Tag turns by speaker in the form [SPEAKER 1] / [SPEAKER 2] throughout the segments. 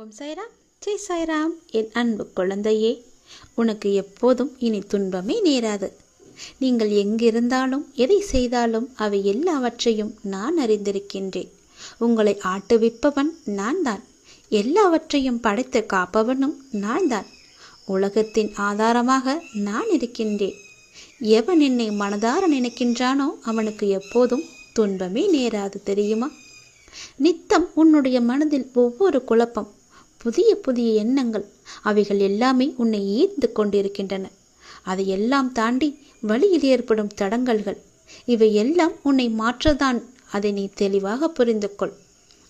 [SPEAKER 1] ஓம் சாய்ராம். ஜெய் சாய்ராம். என் அன்பு குழந்தையே உனக்கு எப்போதும் இனி துன்பமே நேராது. நீங்கள் எங்கிருந்தாலும் எதை செய்தாலும் அவை எல்லாவற்றையும் நான் அறிந்திருக்கின்றேன். உங்களை ஆட்டுவிப்பவன் நான் தான் எல்லாவற்றையும் படைத்து காப்பவனும் நான் தான் உலகத்தின் ஆதாரமாக நான் இருக்கின்றேன். எவன் என்னை மனதார நினைக்கின்றானோ அவனுக்கு எப்போதும் துன்பமே நேராது தெரியுமா? நித்தம் உன்னுடைய மனதில் ஒவ்வொரு குழப்பம் புதிய புதிய எண்ணங்கள் அவைகள் எல்லாமே உன்னை ஈர்த்து கொண்டிருக்கின்றன. அதையெல்லாம் தாண்டி வழியில் ஏற்படும் தடங்கல்கள் இவை எல்லாம் உன்னை மாற்றதான். அதை நீ தெளிவாக புரிந்து கொள்.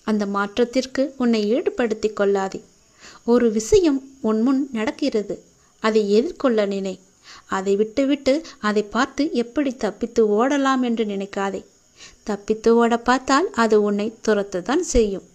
[SPEAKER 1] அந்த மாற்றத்திற்கு உன்னை ஈடுபடுத்தி கொள்ளாதே. ஒரு விஷயம் உன் முன் நடக்கிறது அதை எதிர்கொள்ள நினை. அதை விட்டுவிட்டு அதை பார்த்து எப்படி தப்பித்து ஓடலாம் என்று நினைக்காதே. தப்பித்து ஓட பார்த்தால் அது உன்னை துரத்துதான் செய்யும்.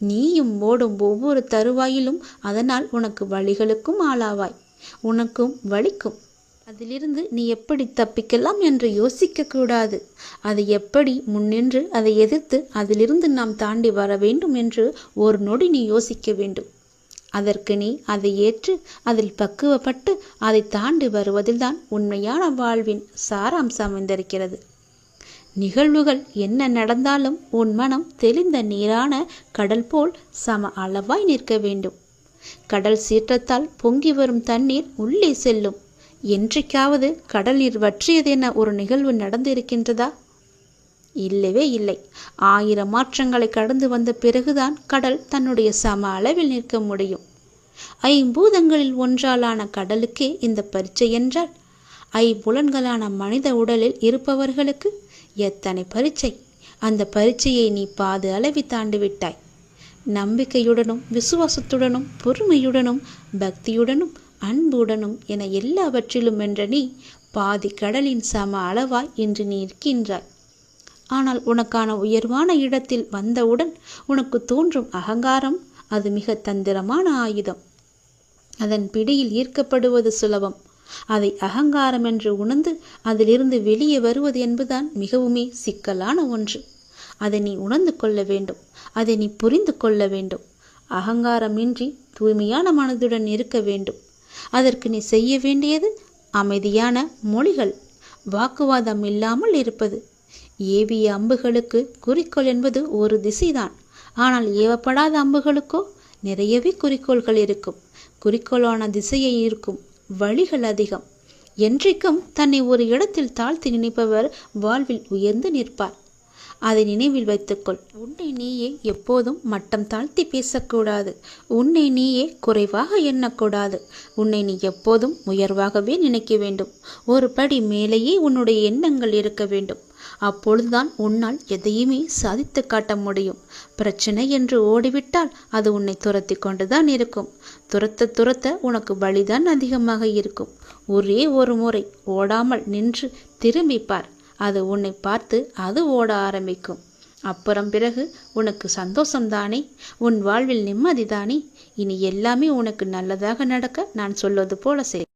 [SPEAKER 1] நீயும் ஓடும் ஒவ்வொரு தருவாயிலும் அதனால் உனக்கு வழிகளுக்கும் ஆளாவாய். உனக்கும் வலிக்கும் அதிலிருந்து நீ எப்படி தப்பிக்கலாம் என்று யோசிக்க கூடாது. அதை எப்படி முன்னின்று அதை எதிர்த்து அதிலிருந்து நாம் தாண்டி வர வேண்டும் என்று ஒரு நொடி நீ யோசிக்க வேண்டும். அதற்கு நீ அதை ஏற்று அதில் பக்குவப்பட்டு அதை தாண்டி வருவதில்தான் உண்மையான வாழ்வின் சாராம்சம் அமைந்திருக்கிறது நிகழ்வுகள் என்ன நடந்தாலும் உன் மனம் தெளிந்த நீரான கடல் போல் சம அளவாய் நிற்க வேண்டும். கடல் சீற்றத்தால் பொங்கி வரும் தண்ணீர் உள்ளே செல்லும். என்றைக்காவது கடல் நீர் வற்றியதென ஒரு நிகழ்வு நடந்திருக்கின்றதா? இல்லவே இல்லை. ஆயிரம் மாற்றங்களை கடந்து வந்த பிறகுதான் கடல் தன்னுடைய சம அளவில் நிற்க முடியும். ஐம்பூதங்களில் ஒன்றாலான கடலுக்கே இந்த பரீட்சை என்றால் ஐம்புலன்களான மனித உடலில் இருப்பவர்களுக்கு எத்தனை பரீட்சை? அந்த பரீட்சையை நீ பாது அளவி தாண்டி விட்டாய். நம்பிக்கையுடனும் விசுவாசத்துடனும் பொறுமையுடனும் பக்தியுடனும் அன்புடனும் என எல்லாவற்றிலும் என்ற நீ பாதி கடலின் சம அளவாய் இன்று நீ இருக்கின்றாய் ஆனால் உனக்கான உயர்வான இடத்தில் வந்தவுடன் உனக்கு தோன்றும் அகங்காரம் அது மிக தந்திரமான ஆயுதம். அதன் பிடியில் ஈர்க்கப்படுவது சுலபம். அதை அகங்காரம் என்று உணர்ந்து அதிலிருந்து வெளியே வருவது என்பதுதான் மிகவுமே சிக்கலான ஒன்று. அதை நீ உணர்ந்து கொள்ள வேண்டும். அதை நீ புரிந்து கொள்ள வேண்டும். அகங்காரமின்றி தூய்மையான மனதுடன் இருக்க வேண்டும். அதற்கு நீ செய்ய வேண்டியது அமைதியான மொழிகள். வாக்குவாதம் இல்லாமல் இருப்பது. ஏவிய அம்புகளுக்கு குறிக்கோள் என்பது ஒரு திசைதான். ஆனால் ஏவப்படாத அம்புகளுக்கோ நிறையவே குறிக்கோள்கள் இருக்கும். குறிக்கோளான திசையை இருக்கும். வழிகள் அதிகம். என்றைக்கும் தன்னை ஒரு இடத்தில் தாழ்த்தி நினைப்பவர் வாழ்வில் உயர்ந்து நிற்பார். அதை நினைவில் வைத்துக்கொள். உன்னை நீயே எப்போதும் மட்டம் தாழ்த்தி பேசக்கூடாது. உன்னை நீயே குறைவாக எண்ணக்கூடாது. உன்னை நீ எப்போதும் உயர்வாகவே நினைக்க வேண்டும். ஒரு படி மேலேயே உன்னுடைய எண்ணங்கள் இருக்க வேண்டும். அப்பொழுதுதான் உன்னால் எதையுமே சாதித்து காட்ட முடியும். பிரச்சனை என்று ஓடிவிட்டால் அது உன்னை துரத்தி கொண்டுதான் இருக்கும். துரத்த துரத்த உனக்கு வழிதான் அதிகமாக இருக்கும். ஒரே ஒரு முறை ஓடாமல் நின்று திரும்பிப்பார் அது உன்னை பார்த்து அது ஓட ஆரம்பிக்கும். அப்புறம் பிறகு உனக்கு சந்தோஷம்தானே? உன் வாழ்வில் நிம்மதிதானே? இனி எல்லாமே உனக்கு நல்லதாக நடக்க நான் சொல்வது போல செய்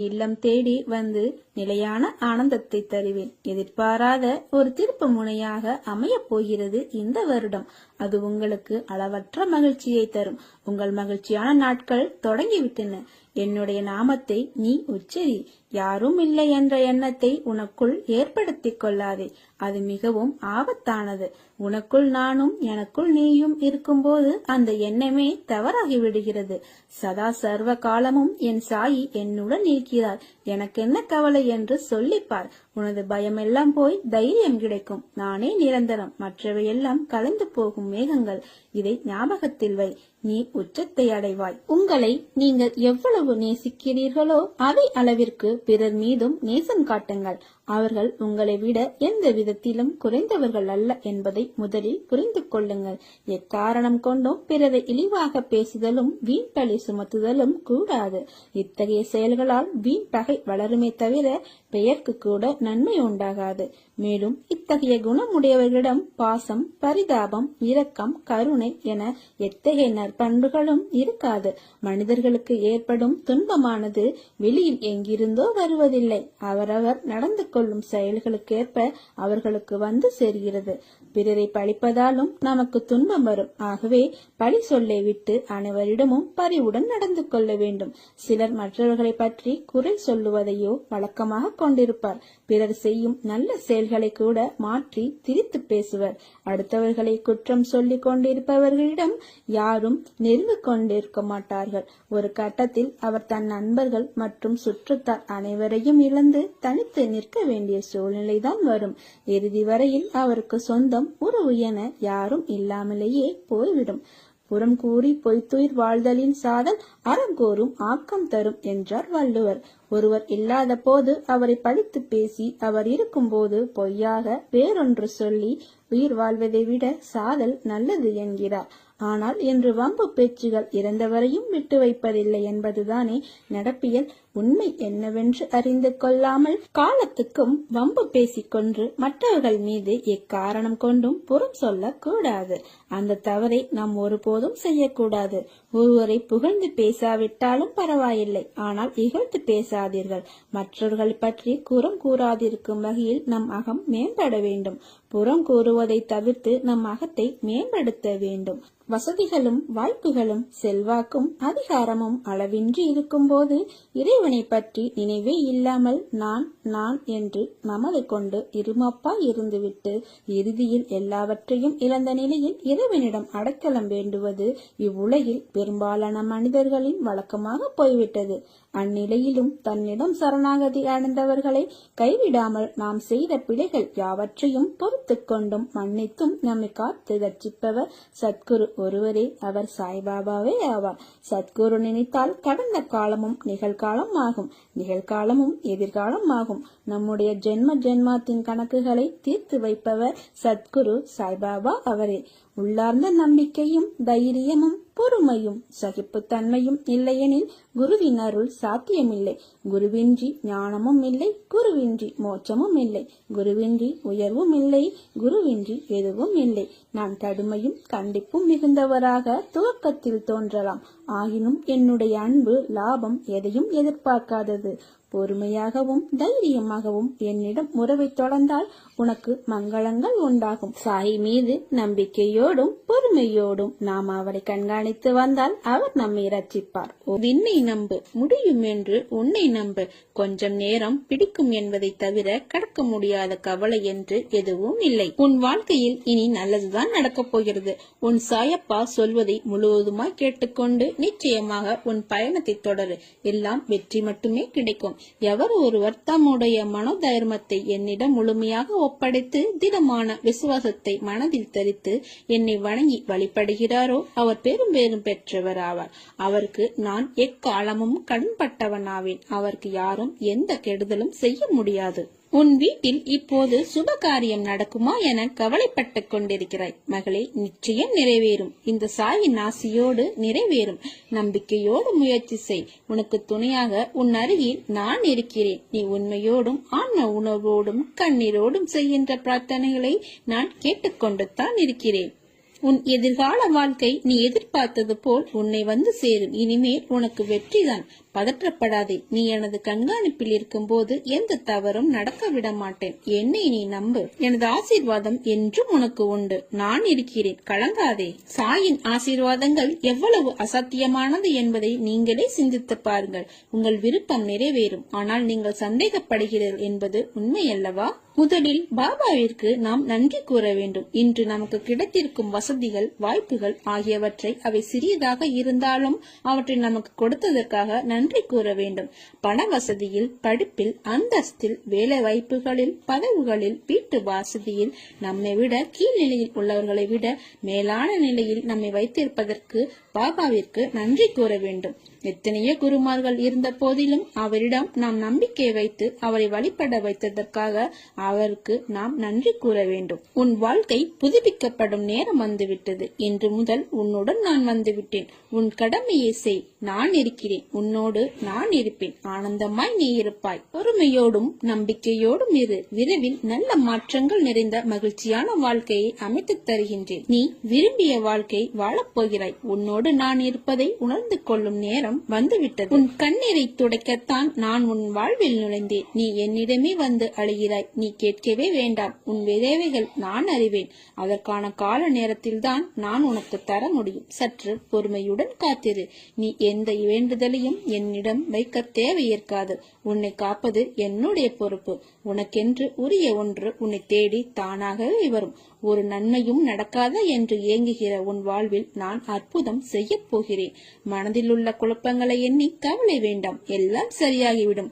[SPEAKER 1] இல்லம் தேடி வந்து நிலையான ஆனந்தத்தை தருவேன். எதிர்பாராத ஒரு திருப்பு முனையாக அமையப் போகிறது இந்த வருடம். அது உங்களுக்கு அளவற்ற மகிழ்ச்சியை தரும். உங்கள் மகிழ்ச்சியான நாட்கள் தொடங்கிவிட்டன. என்னுடைய நாமத்தை நீ உச்சரி. யாரும் இல்லை என்ற எண்ணத்தை உனக்குள் ஏற்படுத்திக் கொள்ளாதே. அது மிகவும் ஆபத்தானது. உனக்குள் நானும் எனக்குள் நீயும் இருக்கும்போது அந்த எண்ணமே தவறாகி விடுகிறது. சதா சர்வ காலமும் என் சாயி என்னுடன் இருக்கிறார். எனக்கு என்ன கவலை என்று சொல்லிப்பார். உனது பயமெல்லாம் போய் தைரியம் கிடைக்கும். நானே நிரந்தரம். மற்றவையெல்லாம் கலந்து போகும் மேகங்கள். இதை ஞாபகத்தில் வை. நீ உச்சத்தை அடைவாய். உங்களை நீங்கள் எவ்வளவு நேசிக்கிறீர்களோ அதை அளவிற்கு பிறர் மீதும் நேசம் காட்டுங்கள். அவர்கள் உங்களை விட எந்த விதத்திலும் குறைந்தவர்கள் அல்ல என்பதை முதலில் புரிந்து கொள்ளுங்கள். எக்காரணம் கொண்டும் பிறரை இழிவாக பேசுதலும் வீண் பழி சுமத்துதலும் கூடாது. இத்தகைய செயல்களால் வீண் பகை வளருமே தவிர பெயர்க்கு கூட நன்மை உண்டாகாது. மேலும் இத்தகைய குணமுடையவர்களிடம் பாசம் பரிதாபம் இரக்கம் கருணை என எத்தகைய நற்பண்புகளும் இருக்காது. மனிதர்களுக்கு ஏற்படும் துன்பமானது வெளியில் எங்கிருந்தோ வருவதில்லை. அவரவர் நடந்து மேற்கொள்ளும் செயல்களுக்கேற்ப அவர்களுக்கு வந்து சேர்கிறது. பிறரை பழிப்பதாலும் நமக்கு துன்பம் வரும். ஆகவே பழி சொல்லை விட்டு அனைவரிடமும் பரிவுடன் நடந்து கொள்ள வேண்டும். சிலர் மற்றவர்களை பற்றி குறை சொல்லுவதையோ வழக்கமாக கொண்டிருப்பார். பிறர் செய்யும் நல்ல செயல்களை கூட மாற்றி திரித்து பேசுவர். அடுத்தவர்களை குற்றம் சொல்லிக் கொண்டிருப்பவர்களிடம் யாரும் நெருங்கிக் கொண்டிருக்க மாட்டார்கள். ஒரு கட்டத்தில் அவர் தன் நண்பர்கள் மற்றும் சுற்றத்தார் அனைவரையும் இழந்து தனித்து நிற்க வேண்டிய சூழ்நிலைதான் வரும். இறுதி வரையில் அவருக்கு சொந்தம் உறவு என யாரும் இல்லாமலேயே போய்விடும். புறம் கூறி பொய்த்துயிர் வாழ்தலின் சாதல் அறம் கூறும் ஆக்கம் தரும் என்றார் வள்ளுவர். ஒருவர் இல்லாத போது அவரை பழித்து பேசி அவர் இருக்கும்போது பொய்யாக வேறொன்று சொல்லி உயிர் வாழ்வதை விட சாதல் நல்லது என்கிறார். ஆனால் இன்று வம்பு பேச்சுகள் இறந்தவரையும் விட்டு வைப்பதில்லை என்பதுதானே நடப்பியல். உண்மை என்னவென்று அறிந்து கொள்ளாமல் காலத்துக்கும் வம்பு பேசிக்கொண்டு மற்றவர்கள் மீது எக்காரணம் கொண்டும் புறம் சொல்லக்கூடாது. அந்த தவறை நாம் ஒருபோதும் செய்யக்கூடாது. ஒருவரை புகழ்ந்து பேசாவிட்டாலும் பரவாயில்லை. ஆனால் இகழ்ந்து பேசாதீர்கள். மற்றவர்கள் பற்றி குறம் கூறாதிருக்கும் வகையில் நம் அகம் மேம்பட வேண்டும். புறம் கூறுவதை தவிர்த்து நம் அகத்தை மேம்படுத்த வேண்டும். வசதிகளும் வாய்ப்புகளும் செல்வாக்கும் அதிகாரமும் அளவின்றி இருக்கும்போது இறைவன் பற்றி நினைவே இல்லாமல் நான் நான் என்று மமதை கொண்டு இருமப்பா இருந்துவிட்டு இறுதியில் எல்லாவற்றையும் இழந்த நிலையில் இறைவனிடம் அடைக்கலம் வேண்டுவது இவ்வுலகில் பெரும்பாலான மனிதர்களின் வழக்கமாக போய்விட்டது. அந்நிலையிலும் தன்னிடம் சரணாகதி அடைந்தவர்களை கைவிடாமல் நாம் செய்த பிழைகள் யாவற்றையும் பொறுத்து கொண்டும் மன்னித்தும் நம்மை காத்து ரட்சிப்பவர் சத்குரு ஒருவரே. அவர் சாய்பாபாவே ஆவார். சத்குரு நினைத்தால் கடந்த காலமும் நிகழ்காலம் ஆகும் நிகழ்காலமும் எதிர்காலம் ஆகும் நம்முடைய ஜென்ம ஜென்மாத்தின் கணக்குகளை தீர்த்து வைப்பவர் சத்குரு சாய்பாபா அவரே. உள்ளார்ந்த நம்பிக்கையும் தைரியமும் பொறுமையும் சகிப்புத்தன்மையும் இல்லையெனில் குருவின் அருள் சாத்தியமில்லை. குருவின்றி ஞானமும் இல்லை குருவின்றி மோட்சமும் இல்லை. குருவின்றி உயர்வும் இல்லை குருவின்றி எதுவும் இல்லை. நான் கடுமையும் கண்டிப்பும் மிகுந்தவராக துவக்கத்தில் தோன்றலாம். ஆயினும் என்னுடைய அன்பு லாபம் எதையும் எதிர்பார்க்காதது. பொறுமையாகவும் தைரியமாகவும் என்னிடம் உறவை தொடர்ந்தால் உனக்கு மங்களங்கள் உண்டாகும். சாய் மீது நம்பிக்கையோடும் பொறுமையோடும் நாம் அவரை கண்காணித்து வந்தால் அவர் நம்மை ரட்சிப்பார் விண்ணை நம்பு முடியும் என்று உன்னை நம்பு. கொஞ்சம் நேரம் பிடிக்கும் என்பதை தவிர கடக்க முடியாத கவலை என்று எதுவும் இல்லை. உன் வாழ்க்கையில் இனி நல்லதுதான் நடக்கப் போகிறது. உன் சாயப்பா சொல்வதை முழுவதுமாய் கேட்டுக்கொண்டு நிச்சயமாக உன் பயணத்தை தொடரு. எல்லாம் வெற்றி மட்டுமே கிடைக்கும். எவர் ஒருவர் தம்முடைய மனோதைர்மத்தை என்னிடம் முழுமையாக ஒப்படைத்து திடமான விசுவாசத்தை மனதில் தரித்து என்னை வணங்கி வழிபடுகிறாரோ அவர் பெரும் பேரும் பெற்றவர் ஆவார். அவருக்கு நான் எக்காலமும் கடன்பட்டவனாவேன் அவருக்கு யாரும் எந்த கெடுதலும் செய்ய முடியாது. உன் வீட்டில் இப்போது சுப காரியம் நடக்குமா என கவலைப்பட்டுக் கொண்டிருக்கிறாய். மகளே நிச்சயம் நிறைவேறும். இந்த சாயின் ஆசியோடு நிறைவேறும். நம்பிக்கையோடு முயற்சி செய். உனக்கு துணையாக உன் அருகில் நான் இருக்கிறேன். நீ உண்மையோடும் ஆன்ம உணர்வோடும் கண்ணீரோடும் செய்கின்ற பிரார்த்தனைகளை நான் கேட்டுக்கொண்டு தான் இருக்கிறேன். உன் எதிர்கால வாழ்க்கை நீ எதிர்பார்த்தது போல் உன்னை வந்து சேரும். இனிமேல் உனக்கு வெற்றிதான். பதற்றப்படாதே. நீ எனது கண்காணிப்பில் இருக்கும்போது எந்த தவறும் நடக்க விட மாட்டேன் என்னை நீ நம்பு. எனது ஆசீர்வாதம் என்றும் உனக்கு உண்டு. நான் இருக்கிறேன். கலங்காதே. சாயின் ஆசீர்வாதங்கள் எவ்வளவு அசத்தியமானது என்பதை நீங்களே சிந்தித்து பாருங்கள். உங்கள் விருப்பம் நிறைவேறும். ஆனால் நீங்கள் சந்தேகப்படுகிறீர்கள் என்பது உண்மையல்லவா? முதலில் பாபாவிற்கு நாம் நன்றி கூற வேண்டும். இன்று நமக்கு கிடைத்திருக்கும் வசதிகள் வாய்ப்புகள் ஆகியவற்றை அவை சிறியதாக இருந்தாலும் அவற்றை நமக்கு கொடுத்ததற்காக நன்றி நன்றி கூற வேண்டும். பண வசதியில் படிப்பில் அந்தஸ்தில் வேலை வாய்ப்புகளில் பதவிகளில் வீட்டு வசதியில் நம்மை விட கீழ்நிலையில் உள்ளவர்களை விட மேலான நிலையில் நம்மை வைத்திருப்பதற்கு பாபாவிற்கு நன்றி கூற வேண்டும். எத்தனையோ குருமார்கள் இருந்த போதிலும் அவரிடம் நாம் நம்பிக்கை வைத்து அவரை வழிபட வைத்ததற்காக அவருக்கு நாம் நன்றி கூற வேண்டும். உன் வாழ்க்கை புதுப்பிக்கப்படும் நேரம் வந்துவிட்டது. இன்று முதல் உன்னுடன் நான் வந்துவிட்டேன். உன் கடமையை செய். நான் இருக்கிறேன். உன்னோடு நான் இருப்பேன். ஆனந்தமாய் நீ இருப்பாய். பொறுமையோடும் நம்பிக்கையோடும் இரு. விரைவில் நல்ல மாற்றங்கள் நிறைந்த மகிழ்ச்சியான வாழ்க்கையை அமைத்துத் தருகின்றேன். நீ விரும்பிய வாழ்க்கை வாழப்போகிறாய். உன்னோடு நான் இருப்பதை உணர்ந்து கொள்ளும் நேரம் வந்துவிட்டது. உன் கண்ணீரை துடைக்கத்தான் நான் உன் வாழ்வில் நுழைந்தேன். நீ என்னிடமே வந்து அழுகிறாய். நீ கேட்கவே வேண்டாம். உன் விதவைகள் நான் அறிவேன். அதற்கான கால நேரத்தில்தான் நான் உனக்கு தர முடியும். சற்று பொறுமையுடன் காத்திரு. நீ எந்த வேண்டுதலையும் என்னிடம் வைக்க தேவையிருக்காது. உன்னை காப்பது என்னுடைய பொறுப்பு. உனக்கென்று உரிய ஒன்று உன்னை தேடி தானாகவே வரும். ஒரு நன்மையும் நடக்காத என்று ஏங்குகிற உன் வாழ்வில் நான் அற்புதம் செய்யப் போகிறேன். மனதில் உள்ள குழப்பங்களை எண்ணி கவலை வேண்டாம். எல்லாம் சரியாகிவிடும்.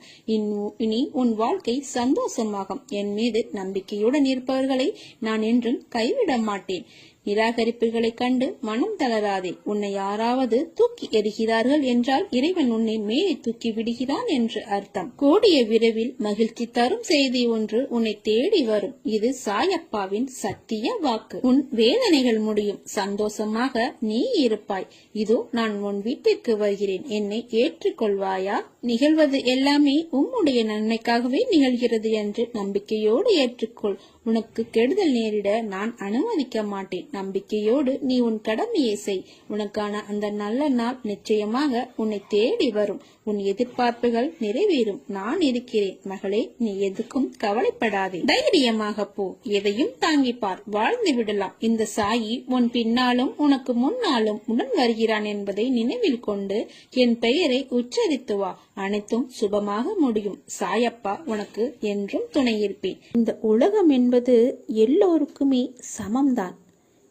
[SPEAKER 1] இனி உன் வாழ்க்கை சந்தோஷமாகும். என் மீது நம்பிக்கையுடன் இருப்பவர்களை நான் என்றும் கைவிட மாட்டேன். நிராகரிப்புகளைக் கண்டு மனம் தளராதே. உன்னை யாராவது தூக்கி எறிகிறார்கள் என்றால் இறைவன் உன்னை மேலே தூக்கி விடுகிறான் என்று அர்த்தம். கூடிய விரைவில் மகிழ்ச்சி தரும் செய்தி ஒன்று உன்னை தேடி வரும். இது சாயப்பாவின் சத்திய வாக்கு. உன் வேதனைகள் முடியும். சந்தோஷமாக நீ இருப்பாய். இதோ நான் உன் வீட்டிற்கு வருகிறேன். என்னை ஏற்றுக்கொள்வாயா? நிகழ்வது எல்லாமே உம்முடைய நன்மைக்காகவே நிகழ்கிறது என்று நம்பிக்கையோடு ஏற்றுக்கொள். உனக்கு கெடுதல் நேரிட நான் அனுமதிக்க மாட்டேன். நம்பிக்கையோடு நீ உன் கடமையை செய். உனக்கான அந்த நல்ல நாள் நிச்சயமாக உன்னை தேடி வரும். உன் எதிர்பார்ப்புகள் நிறைவேறும். நான் இருக்கிறேன். மகளே நீ எதுக்கும் கவலைப்படாதே. தைரியமாக போ. எதையும் தாங்கிப்பார். வாழ்ந்து விடலாம். இந்த சாயி உன் பின்னாலும் உனக்கு முன்னாலும் உடன் வருகிறான் என்பதை நினைவில் கொண்டு என் பெயரை உச்சரித்து வா. அனைத்தும் சுபமாக முடியும். சாயப்பா உனக்கு என்றும் துணையிருப்பேன். இந்த உலகம் என்பது எல்லோருக்குமே சமம்தான்.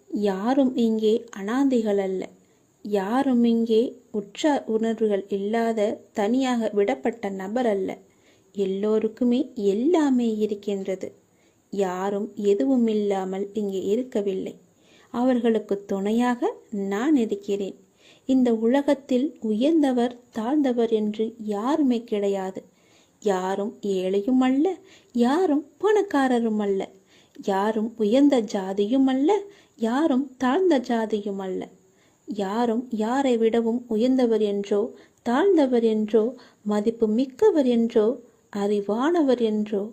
[SPEAKER 1] யாரும் இங்கே அனாதைகள் அல்ல. யாரும் இங்கே உற்ற உணர்வுகள் இல்லாத தனியாக விடப்பட்ட நபர் அல்ல. எல்லோருக்குமே எல்லாமே இருக்கின்றது. யாரும் எதுவும் இல்லாமல் இங்கே இருக்கவில்லை. அவர்களுக்கு துணையாக நான் இருக்கிறேன். இந்த உலகத்தில் உயர்ந்தவர் தாழ்ந்தவர் என்று யாருமே கிடையாது. யாரும் ஏழையும் அல்ல யாரும் பணக்காரரும் அல்ல. யாரும் உயர்ந்த ஜாதியும் அல்ல யாரும் தாழ்ந்த ஜாதியும் அல்ல. யாரும் யாரை விடவும் உயர்ந்தவர் என்றோ தாழ்ந்தவர் என்றோ மதிப்பு மிக்கவர் என்றோ அறிவானவர் என்றோ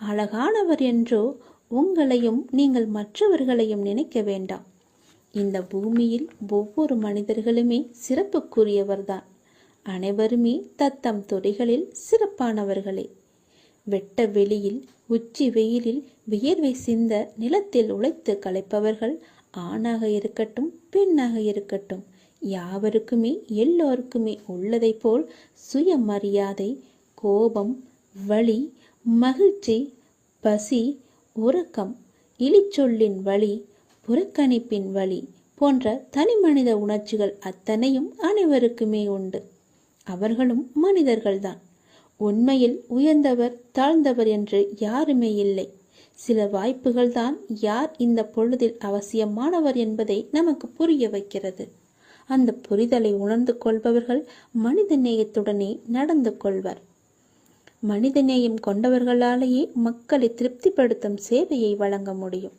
[SPEAKER 1] அழகானவர் என்றோ உங்களையும் நீங்கள் மற்றவர்களையும் நினைக்க வேண்டாம். இந்த பூமியில் ஒவ்வொரு மனிதர்களுமே சிறப்புக்குரியவர்தான். அனைவருமே தத்தம் துறைகளில் சிறப்பானவர்களே. வெட்ட வெளியில் உச்சி வெயிலில் வியர்வை சிந்த நிலத்தில் உழைத்து களைப்பவர்கள் ஆணாக இருக்கட்டும் பெண்ணாக இருக்கட்டும். யாவருக்குமே எல்லோருக்குமே உள்ளதை போல் சுயமரியாதை கோபம் வழி மகிழ்ச்சி பசி உறக்கம் இழிச்சொல்லின் வழி புறக்கணிப்பின் வழி போன்ற தனிமனித உணர்ச்சிகள் அத்தனையும் அனைவருக்குமே உண்டு. அவர்களும் மனிதர்கள்தான். உண்மையில் உயர்ந்தவர் தாழ்ந்தவர் என்று யாருமே இல்லை. சில வாய்ப்புகள் தான் யார் இந்த பொழுதில் அவசியமானவர் என்பதை நமக்கு புரிய வைக்கிறது. அந்த புரிதலை உணர்ந்து கொள்பவர்கள் மனித நேயத்துடனே நடந்து கொள்வர். மனிதநேயம் கொண்டவர்களாலேயே மக்களை திருப்திப்படுத்தும் சேவையை வழங்க முடியும்.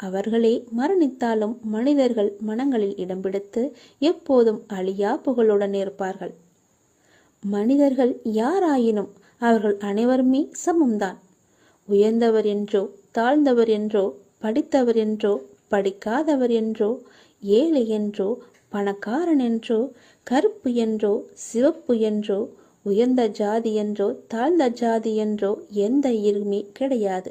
[SPEAKER 1] அவர்களே மரணித்தாலும் மனிதர்கள் மனங்களில் இடம் பிடித்து எப்போதும் அழியா புகழுடன் இருப்பார்கள். மனிதர்கள் யாராயினும் அவர்கள் அனைவருமே சமம்தான். உயர்ந்தவர் என்றோ தாழ்ந்தவர் என்றோ படித்தவர் என்றோ படிக்காதவர் என்றோ ஏழை என்றோ பணக்காரன் என்றோ கருப்பு என்றோ சிவப்பு என்றோ உயர்ந்த ஜாதி என்றோ தாழ்ந்த ஜாதி என்றோ எந்த இருமே கிடையாது.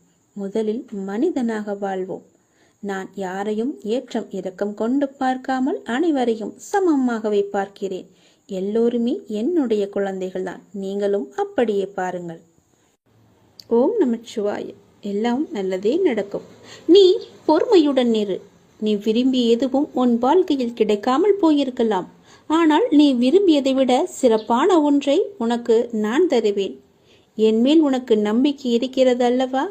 [SPEAKER 1] முதலில் மனிதனாக வாழ்வோம். நான் யாரையும் ஏற்றம் இரக்கம் கொண்டு பார்க்காமல் அனைவரையும் சமமாகவே பார்க்கிறேன். எல்லோருமே என்னுடைய குழந்தைகள்தான். நீங்களும் அப்படியே பாருங்கள். ஓம் நமச்சிவாய. எல்லாம் நல்லதே நடக்கும். நீ பொறுமையுடன் இரு நீ விரும்பி எதுவும் உன் வாழ்க்கையில் கிடைக்காமல் போயிருக்கலாம். ஆனால் நீ விரும்பியதை விட சிறப்பான ஒன்றை உனக்கு நான் தருவேன். என்மேல் உனக்கு நம்பிக்கை இருக்கிறது அல்லவா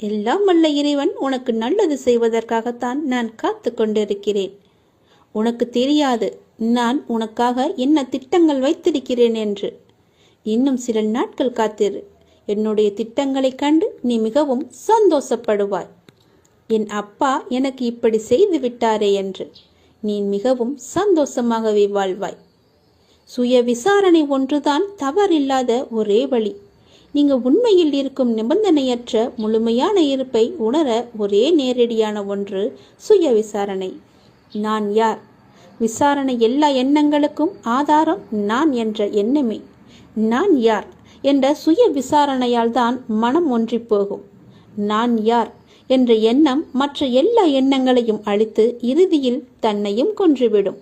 [SPEAKER 1] எல்லாம் வல்ல இறைவன் உனக்கு நல்லது செய்வதற்காகத்தான் நான் காத்து கொண்டிருக்கிறேன். உனக்கு தெரியாது நான் உனக்காக என்ன திட்டங்கள் வைத்திருக்கிறேன் என்று. இன்னும் சில நாட்கள் காத்திரு. என்னுடைய திட்டங்களைக் கண்டு நீ மிகவும் சந்தோஷப்படுவாய். என் அப்பா எனக்கு இப்படி செய்து விட்டாரே என்று. நீ மிகவும் சந்தோஷமாகவே வாழ்வாய். சுய விசாரணை ஒன்றுதான் தவறில்லாத ஒரே வழி. நீங்க உண்மையில் இருக்கும் நிபந்தனையற்ற முழுமையான இருப்பை உணர ஒரே நேரடியான ஒன்று சுய விசாரணை. நான் யார்? விசாரணை எல்லா எண்ணங்களுக்கும் ஆதாரம் நான் என்ற எண்ணமே. நான் யார் என்ற சுய விசாரணையால் தான் மனம் ஒன்றி போகும். நான் யார் என்ற எண்ணம் மற்ற எல்லா எண்ணங்களையும் அழித்து இறுதியில் தன்னையும் கொன்றுவிடும்.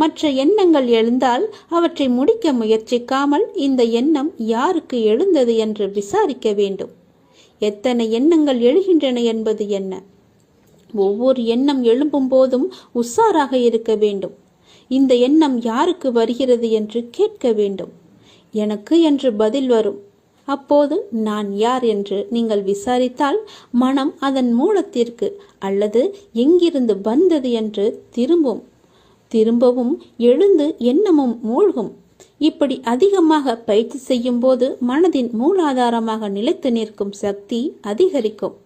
[SPEAKER 1] மற்ற எண்ணங்கள் எழுந்தால் அவற்றை முடிக்க முயற்சிக்காமல் இந்த எண்ணம் யாருக்கு எழுந்தது என்று விசாரிக்க வேண்டும். எத்தனை எண்ணங்கள் எழுகின்றன என்பது என்ன? ஒவ்வொரு எண்ணம் எழும்பும் போதும் உஷாராக இருக்க வேண்டும். இந்த எண்ணம் யாருக்கு வருகிறது என்று கேட்க வேண்டும். எனக்கு என்று பதில் வரும். அப்போது நான் யார் என்று நீங்கள் விசாரித்தால் மனம் அதன் மூலத்திற்கு அல்லது எங்கிருந்து வந்தது என்று திரும்பும். திரும்பவும் எழுந்து எண்ணமும் மூழ்கும். இப்படி அதிகமாக பயிற்சி செய்யும் போது மனதின் மூலாதாரமாக நிலைத்து நிற்கும் சக்தி அதிகரிக்கும்.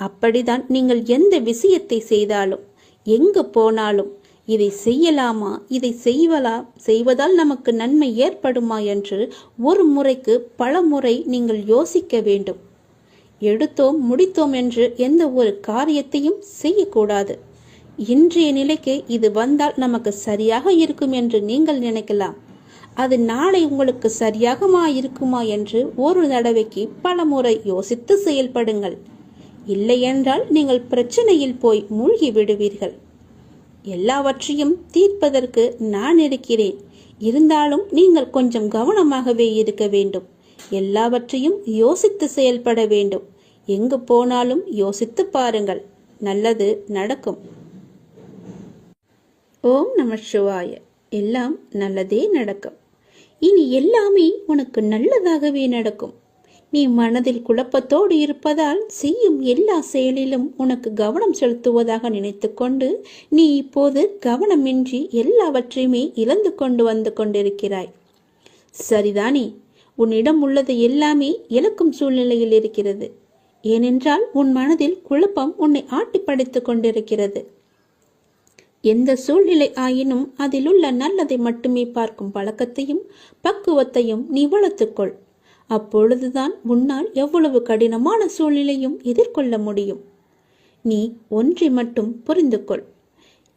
[SPEAKER 1] அப்படிதான் நீங்கள் எந்த விஷயத்தை செய்தாலும் எங்கு போனாலும் இதை செய்யலாமா இதை செய்வலா செய்வதால் நமக்கு நன்மை ஏற்படுமா என்று ஒரு முறைக்கு பல முறை நீங்கள் யோசிக்க வேண்டும். எடுத்தோம் முடித்தோம் என்று எந்த ஒரு காரியத்தையும் செய்யக்கூடாது. இன்றைய நிலைக்கு இது வந்தால் நமக்கு சரியாக இருக்கும் என்று நீங்கள் நினைக்கலாம். அது நாளை உங்களுக்கு சரியாகமா இருக்குமா என்று ஒரு தடவைக்கு பல முறை யோசித்து செயல்படுங்கள். இல்லையென்றால் நீங்கள் பிரச்சனையில் போய் மூழ்கி விடுவீர்கள். எல்லாவற்றையும் தீர்ப்பதற்கு நான் இருக்கிறேன். இருந்தாலும் நீங்கள் கொஞ்சம் கவனமாகவே இருக்க வேண்டும். எல்லாவற்றையும் யோசித்து செயல்பட வேண்டும். எங்கு போனாலும் யோசித்து பாருங்கள். நல்லது நடக்கும். ஓம் நம சிவாய. எல்லாம் நல்லதே நடக்கும். இனி எல்லாமே உனக்கு நல்லதாகவே நடக்கும். நீ மனதில் குழப்பத்தோடு இருப்பதால் செய்யும் எல்லா செயலிலும் உனக்கு கவனம் செலுத்துவதாக நினைத்துக்கொண்டு நீ இப்போது கவனமின்றி எல்லாவற்றையுமே இழந்து கொண்டு வந்து கொண்டிருக்கிறாய். சரிதானே? உன்னிடம் உள்ளது எல்லாமே இழக்கும் சூழ்நிலையில் இருக்கிறது. ஏனென்றால் உன் மனதில் குழப்பம் உன்னை ஆட்டிப்படைத்துக் கொண்டிருக்கிறது. எந்த சூழ்நிலை ஆயினும் அதிலுள்ள நல்லதை மட்டுமே பார்க்கும் பழக்கத்தையும் பக்குவத்தையும் நீ வளர்த்துக்கொள். அப்பொழுதுதான் உன்னால் எவ்வளவு கடினமான சூழ்நிலையும் எதிர்கொள்ள முடியும். நீ ஒன்றை மட்டும் புரிந்து கொள்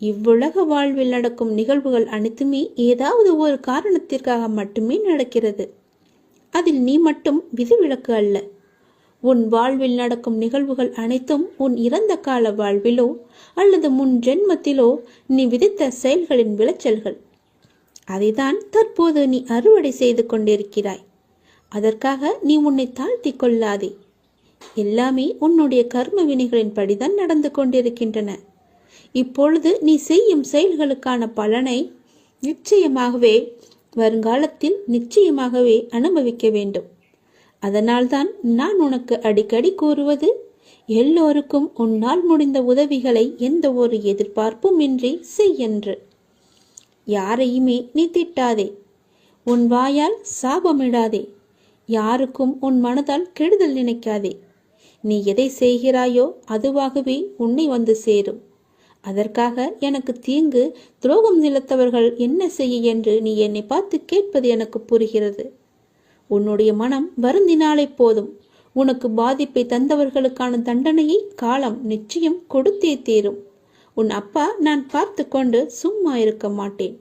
[SPEAKER 1] இவ்வுலக வாழ்வில் நடக்கும் நிகழ்வுகள் அனைத்துமே ஏதாவது ஒரு காரணத்திற்காக மட்டுமே நடக்கிறது. அதில் நீ மட்டும் விதிவிலக்கு அல்ல. உன் வாழ்வில் நடக்கும் நிகழ்வுகள் அனைத்தும் உன் இறந்த கால வாழ்விலோ அல்லது முன் ஜென்மத்திலோ நீ விதித்த செயல்களின் விளைச்சல்கள். அதைதான் தற்போது நீ அறுவடை செய்து கொண்டிருக்கிறாய். அதற்காக நீ உன்னை தாழ்த்தி கொள்ளாதே. எல்லாமே உன்னுடைய கர்ம வினைகளின் படிதான் நடந்து கொண்டிருக்கின்றன. இப்பொழுது நீ செய்யும் செயல்களுக்கான பலனை நிச்சயமாகவே வருங்காலத்தில் நிச்சயமாகவே அனுபவிக்க வேண்டும். அதனால்தான் நான் உனக்கு அடிக்கடி கூறுவது எல்லோருக்கும் உன்னால் முடிந்த உதவிகளை எந்த ஒரு எதிர்பார்ப்பும் இன்றி செய்யென்று யாரையுமே நீ திட்டாதே. உன் வாயால் சாபமிடாதே. யாருக்கும் உன் மனதால் கெடுதல் நினைக்காதே. நீ எதை செய்கிறாயோ அதுவாகவே உன்னை வந்து சேரும். அதற்காக எனக்கு தீங்கு துரோகம் நிலத்தவர்கள் என்ன செய்ய என்று நீ என்னை பார்த்து கேட்பது எனக்கு புரிகிறது. உன்னுடைய மனம் வருந்தினாலே போதும். உனக்கு பாதிப்பை தந்தவர்களுக்கான தண்டனையை காலம் நிச்சயம் கொடுத்தே தீரும். உன் அப்பா நான் பார்த்து கொண்டு சும்மா இருக்க மாட்டேன்.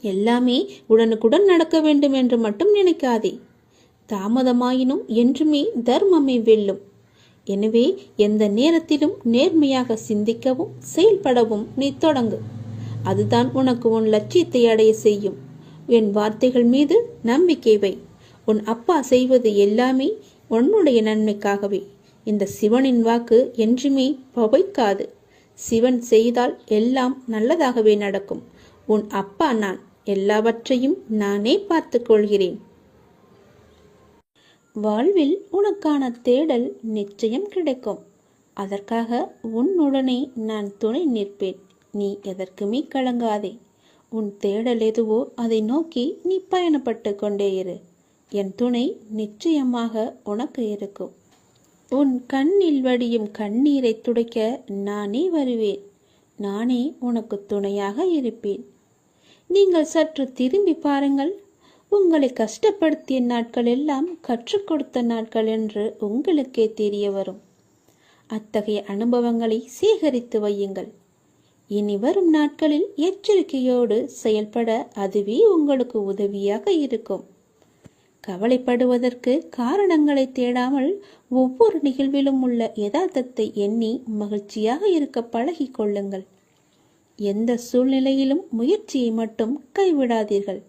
[SPEAKER 1] எல்லாமே உடனுக்குடன் நடக்க வேண்டும் என்று மட்டும் நினைக்காதே. தாமதமாயினும் என்றுமே தர்மமே வெல்லும். எனவே எந்த நேரத்திலும் நேர்மையாக சிந்திக்கவும் செயல்படவும் நீ தொடங்கு. அதுதான் உனக்கு உன் லட்சியத்தை அடைய செய்யும். என் வார்த்தைகள் மீது நம்பிக்கை வை. உன் அப்பா செய்வது எல்லாமே உன்னுடைய நன்மைக்காகவே. இந்த சிவனின் வாக்கு என்றுமே பவைக்காது சிவன் செய்தால் எல்லாம் நல்லதாகவே நடக்கும். உன் அப்பா நான். எல்லாவற்றையும் நானே பார்த்துக் கொள்கிறேன். வாழ்வில் உனக்கான தேடல் நிச்சயம் கிடைக்கும். அதற்காக உன்னுடனே நான் துணை நிற்பேன். நீ எதற்குமே கலங்காதே. உன் தேடல் எதுவோ அதை நோக்கி நீ பயணப்பட்டு கொண்டே இரு. என் துணை நிச்சயமாக உனக்கு இருக்கும். உன் கண்ணில் வடியும் கண்ணீரை துடைக்க நானே வருவேன். நானே உனக்கு துணையாக இருப்பேன். நீங்கள் சற்று திரும்பி பாருங்கள். உங்களை கஷ்டப்படுத்திய நாட்கள் எல்லாம் கற்றுக் கொடுத்த நாட்கள் என்று உங்களுக்கே தெரிய வரும். அத்தகைய அனுபவங்களை சேகரித்து வையுங்கள். இனி வரும் நாட்களில் எச்சரிக்கையோடு செயல்பட அதுவே உங்களுக்கு உதவியாக இருக்கும். கவலைப்படுவதற்கு காரணங்களை தேடாமல் ஒவ்வொரு நிகழ்விலும் உள்ள யதார்த்தத்தை எண்ணி மகிழ்ச்சியாக இருக்க பழகி கொள்ளுங்கள். எந்த சூழ்நிலையிலும் முயற்சியை மட்டும் கைவிடாதீர்கள்.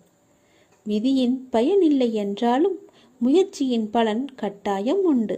[SPEAKER 1] விதியின் பயனில்லை என்றாலும் முயற்சியின் பலன் கட்டாயம் உண்டு.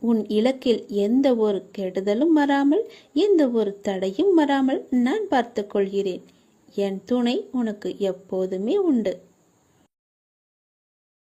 [SPEAKER 1] உன் இலக்கில் எந்த ஒரு கெடுதலும் வராமல் எந்த ஒரு தடையும் வராமல் நான் பார்த்துக் கொள்கிறேன். என் துணை உனக்கு எப்போதுமே உண்டு.